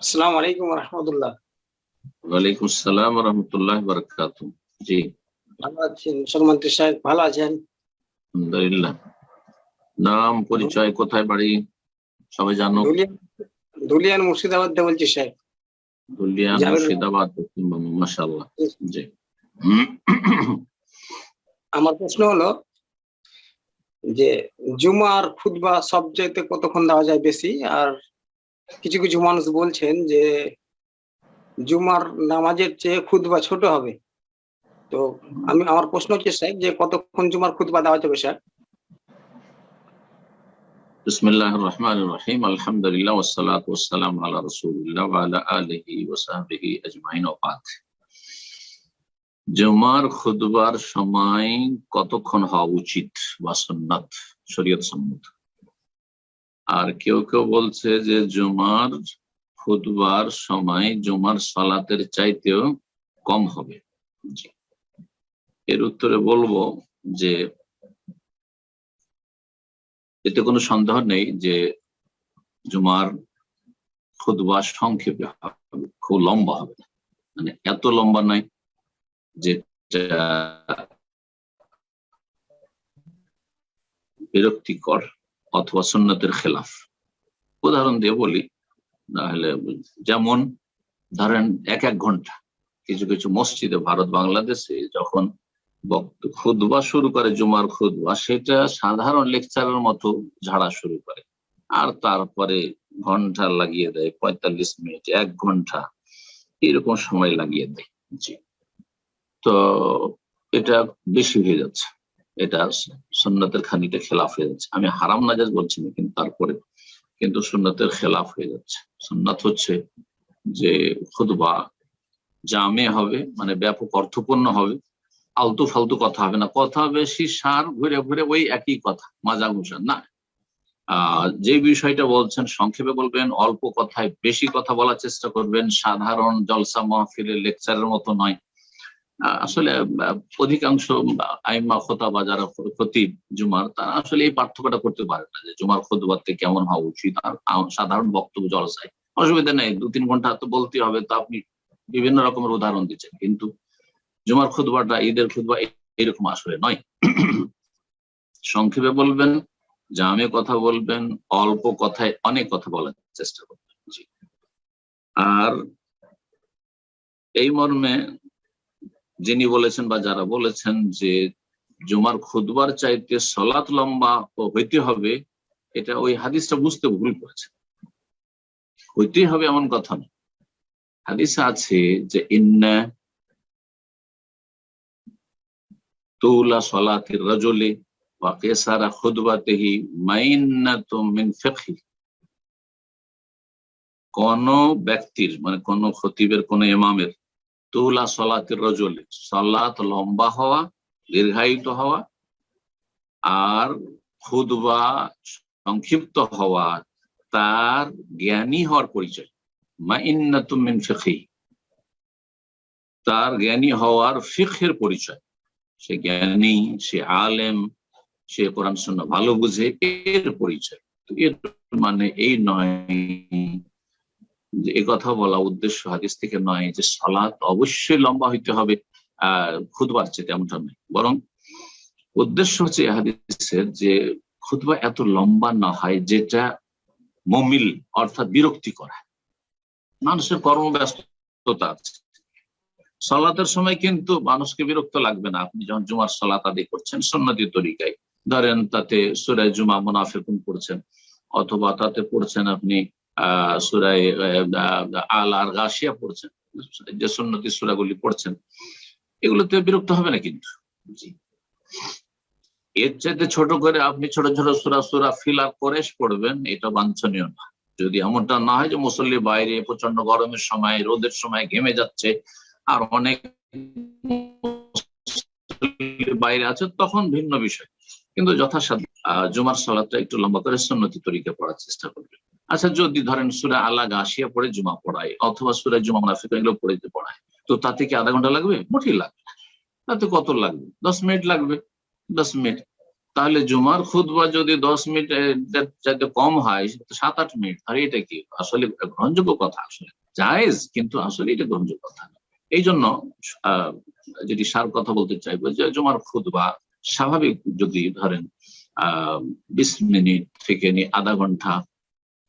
আসসালামু আলাইকুম রহমতুল্লাহ। ওয়ালাইকুম আসসালাম রহমতুল্লাহ বরকাত জি। ভালো আছেন? সলমন্ত্রী সাহেব ভালো আছেন? আলহামদুলিল্লাহ। নাম পরিচয় কোথায় বাড়ি? সবাই জানো ধুলিয়ান ধুলিয়ান মুর্শিদাবাদ থেকে বলছি সাহেব। দুলিয়ান মুর্শিদাবাদ পশ্চিমবঙ্গ মাসাল্লাহ জি। আমার প্রশ্ন হলো যে জুমার খুতবা সবচাইতে কতক্ষণ দেওয়া যায় বেশি? আর কিছু কিছু মানুষ বলছেন যে জুমার নামাজের চেয়ে খুতবা ছোট হবে। তো আমি আমার প্রশ্ন হচ্ছে, সাহেব, যে কতক্ষণ জুমার খুতবা দেওয়া যাবে, স্যার? জুমার খুদবার সময় কতক্ষণ হওয়া উচিত বা সুন্নাত, শরীয়ত সম্মত? আর কেউ কেউ বলছে যে জুমার খুদবার সময় জুমার সালাতের চাইতেও কম হবে। এর উত্তরে বলব যে এতে কোনো সন্দেহ নেই যে জুমার খুদবা সংক্ষেপে হবে, খুব লম্বা হবে মানে এত লম্বা নয় যেটা বিরক্তিকর অথবা সুন্নতের খেলাফ। উদাহরণ দিয়ে বলি, নাহলে যেমন ধরেন এক এক ঘণ্টা কিছু কিছু মসজিদে ভারত বাংলাদেশে যখন বক্ত খুদবা শুরু করে, জুমার খুদবা সেটা সাধারণ লেকচারের মতো ঝাড়া শুরু করে। আর তারপরে ঘণ্টা লাগিয়ে দেয়, পঁয়তাল্লিশ মিনিট, এক ঘণ্টা, এরকম সময় লাগিয়ে দেয়। জি। তো এটা বেশি হয়ে যাচ্ছে। এটা সুন্নতের খানিটা খেলাফ হয়ে যাচ্ছে। আমি হারাম নাজাজ বলছি না, কিন্তু তারপরে। কিন্তু সুন্নতের খেলাফ হয়ে যাচ্ছে। সুন্নাত হচ্ছে যে খুদবা জামে হবে মানে ব্যাপক অর্থপূর্ণ হবে। আলতু ফালতু কথা হবে না। কথা বেশি সার ঘুরে ঘুরে ওই একই কথা মাজা ঘুষা না। যে বিষয়টা বলছেন, সংক্ষেপে বলবেন, অল্প কথায় বেশি কথা বলার চেষ্টা করবেন। সাধারণ জলসা মাহফিলের লেকচারের মতো নয়। আসলে অধিকাংশ আইমা, খোতা, বা যারা খতিব জুমার, তারা আসলে এই পার্থক্যটা করতে পারে না যে জুমার খোদবাতে কেমন হওয়া উচিত আর সাধারণ বক্তব্য জলসায়। অসুবিধা নেই দু তিন ঘণ্টা তো বলতে হবে, তো আপনি বিভিন্ন রকমের উদাহরণ দিচ্ছেন, কিন্তু জুমার খুদবাটা ঈদের খুদবা এরকম আসলে নয়। সংক্ষেপে বলবেন, জামে কথা বলবেন, অল্প কথায় অনেক কথা বলার চেষ্টা করবেন। আর এই মর্মে যিনি বলেছেন বা যারা বলেছেন যে জুমার খুদবার চাইতে সলাৎ লম্বা হইতে হবে, এটা ওই হাদিসটা বুঝতে ভুল করেছে। হইতেই হবে এমন কথা না। হাদিসে আছে যে, ইন্না তুলা সলাতের রজলে বা কেসারা খুদবাতেহি মাইন্নাতু মিন ফিকহি। কোন ব্যক্তির মানে কোন খতিবের, কোন ইমামের তুলা সলাতের রজলে সলাত লম্বা হওয়া, দীর্ঘায়িত হওয়া, আর খুদবা সংক্ষিপ্ত হওয়া, তার জ্ঞানী হওয়ার পরিচয়। মাইন্নাতু মিন ফিকহি তার জ্ঞানী হওয়ার ফিখের পরিচয়। সে জ্ঞানী, সে আলেম, সে কোরআন শূন্য ভালো বুঝে, এর পরিচয়। এর মানে এই নয় যে কথা বলা উদ্দেশ্য হাদিস থেকে নয় যে সালাত অবশ্যই লম্বা হইতে হবে, আহ খুদবার চেয়ে এমনটা নয়। বরং উদ্দেশ্য হচ্ছে হাদিসের যে খুদবা এত লম্বা না হয় যেটা মমিল অর্থাৎ বিরক্তি করা মানুষের কর্মব্যস্ততা আছে। সলাতের সময় কিন্তু মানুষকে বিরক্ত লাগবে না। আপনি যখন জুমার সলাত আদি করছেন সন্ন্যতি তরিকায়। ধরেন তাতে সুরায় জুমা মুনাফেকুন পড়ছেন, অথবা তাতে পড়ছেন আপনি পড়ছেন সন্ন্যতি এগুলোতে বিরক্ত হবে না কিন্তু। এর ছোট করে আপনি যদি এমনটা না হয় যে মুসল্লি বাইরে প্রচণ্ড গরমের সময়, রোদের সময় ঘেমে যাচ্ছে, আর অনেক বাইরে আছে, তখন ভিন্ন বিষয়। কিন্তু যথাসাধ্য জুমার সালাদটা একটু লম্বা করে সন্নতি তরিকে পড়ার চেষ্টা করবে আচ্ছা যদি ধরেন সুরা আল্লাহ গাছিয়া পড়ে জুমা পড়ায়, অথবা সুরা জুমা মুনাফিক এগুলো পড়ে পড়ায়, তো তাতে কি আধা ঘণ্টা লাগবে? মোটেই লাগবে। তাতে কত লাগবে? দশ মিনিট লাগবে। দশ মিনিট। তাহলে জুমার খুদবা যদি দশ মিনিট যাতে কম হয় সাত, আট মিনিট। আর এটা কি? আসলে গ্রহণযোগ্য কথা আসলে। জায়েজ, কিন্তু আসলে এটা গ্রহণযোগ্য কথা না। এই জন্য যদি সার কথা বলতে চাইব যে জুমার খুদবা স্বাভাবিক যদি ধরেন আহ বিশ মিনিট থেকে নিয়ে আধা ঘণ্টা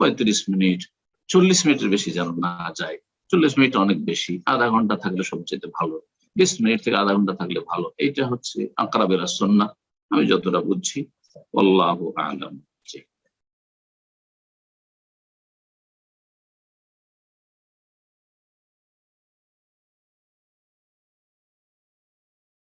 পঁয়ত্রিশ মিনিট, চল্লিশ মিনিটের বেশি যেন না যায়। চল্লিশ মিনিট অনেক বেশি, আধা ঘণ্টা থাকলে সবচেয়ে ভালো। বিশ মিনিট থেকে আধা ঘণ্টা থাকলে ভালো। এইটা হচ্ছে আঁকড়াবের সন্না। আমি যতটা বুঝছি আল্লাহ আলম।